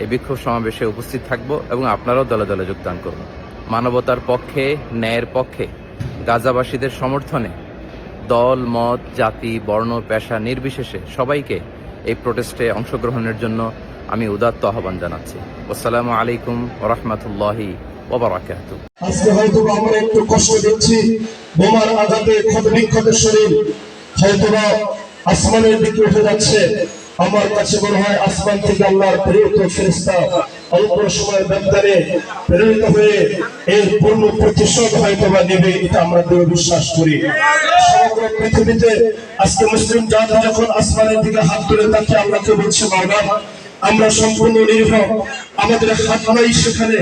এই বিক্ষোভ সমাবেশে উপস্থিত থাকব এবং আপনারাও দলে দলে যোগদান করুন মানবতার পক্ষে, ন্যায়ের পক্ষে, গাজাবাসীদের সমর্থনে দল, মত, জাতি, বর্ণ, পেশা নির্বিশেষে সবাইকে এই প্রোটেস্টে অংশগ্রহণের জন্য আমি উদাত্ত আহ্বান জানাচ্ছি। আসসালামু আলাইকুম ওরহমতুল্লাহি ওবরাকাতুহ আজকে হয়তো আমরা একটু কষ্ট দিচ্ছি, বোমার আঘাতে ক্ষত বিক্ষত শরীর। হয়তো আসমানের দিকে উঠে যাচ্ছে। আমার কাছে মনে হয় আসমান থেকে আল্লাহর প্রেরিত ফেরেশতা অল্প সময়ের ব্যবধানে প্রেরিত হয়ে এর পূর্ণ প্রতিশোধ হয়তো বা নেবে, এটা আমরা দৃঢ় বিশ্বাস করি। সমগ্র পৃথিবীতে আজকে মুসলিম জাতি যখন আসমানের দিকে হাত তুলে তাকে আল্লাহকে বলছে বাবা আমরা সম্পূর্ণ নির্ভর আমাদের হাত নাই সেখানে,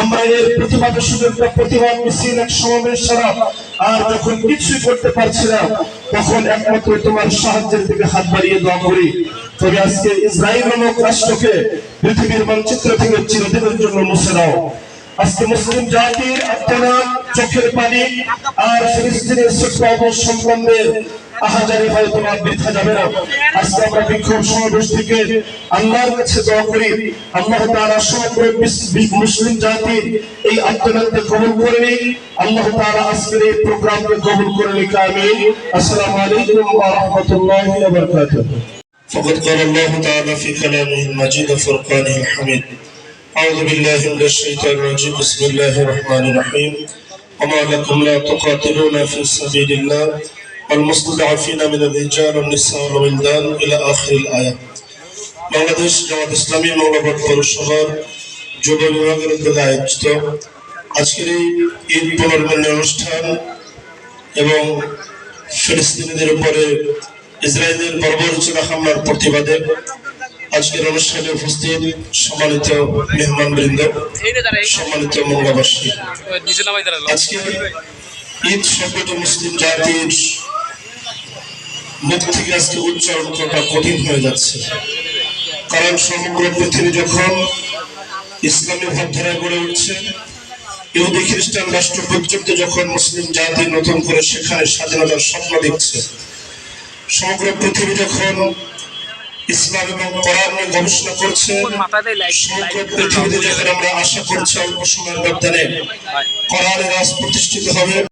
আমরা এর প্রতিবাদে শুধু একটা প্রতিবাদ মিছিল, এক সমাবেশ ছাড়া আর যখন কিছুই করতে পারছি না, তখন একমাত্র তোমার সাহায্যের দিকে হাত বাড়িয়ে দোয়া করি। তবে আজকে ইসরায়েল নামক রাষ্ট্রকে পৃথিবীর মানচিত্র থেকে চিরদিনের জন্য মুছে দাও। আজকে মুসলিম জাতির আপনারা চোখের পানি আর ফিলিস্তিনের শিক্ষক সম্বন্ধে আহাজারি হয়তো বৃথা যাবে না। আজকে আমরা বিক্ষোভ সমাবেশ থেকে আল্লাহর কাছে দোয়া করি আল্লাহ তাআলা সমগ্র বিস- বি- মুসলিম জাতির এই আত্মনাথকে কবুল করে নিক আল্লাহ তাআলা আজকের এই প্রোগ্রামকে কবুল করে নিক আমিন আসসালামু আলাইকুম ওয়া রাহমাতুল্লাহি ওয়া বারাকাতুহু فقد قال الله تعالى في كلامه المجيد فرقانه الحميد أعوذ بالله من الشيطان الرجيم بسم الله الرحمن الرحيم وما لكم لا تقاتلون في سبيل الله والمستضعفين من الرجال والنساء والولدان إلى آخر الآية বাংলাদেশ জামাত ইসলামী মৌলাবাদ পৌরসভার যুব বিভাগের উদ্যোগে আয়োজিত আজকের এই ঈদ পুনর্মিলনী অনুষ্ঠান এবং ফিলিস্তিনিদের উপরে ইসরায়েলের বর্বরচিত হামলার প্রতিবাদে আজকের অনুষ্ঠানে উপস্থিত সম্মানিত মেহমান বৃন্দ সম্মানিত মঙ্গলবাসী নিচে নামাই দাঁড়ালো আজকে ঈদ শব্দটি মুসলিম জাতির মুখ থেকে আজকে উচ্চারণ করাটা কঠিন হয়ে যাচ্ছে। কারণ সমগ্র পৃথিবী যখন ইসলামী ভাবধারা গড়ে উঠছে, ইহুদি, খ্রিস্টান রাষ্ট্র পর্যন্ত যখন মুসলিম জাতি নতুন করে সেখানে স্বাধীনতার স্বপ্ন দেখছে, সমগ্র পৃথিবী যখন ইসলাম এবং কোরআন গবেষণা করছে, সমগ্র পৃথিবীতে যখন আমরা আশা করছি অল্প সময়ের ব্যবধানে কোরআনের রাজ প্রতিষ্ঠিত হবে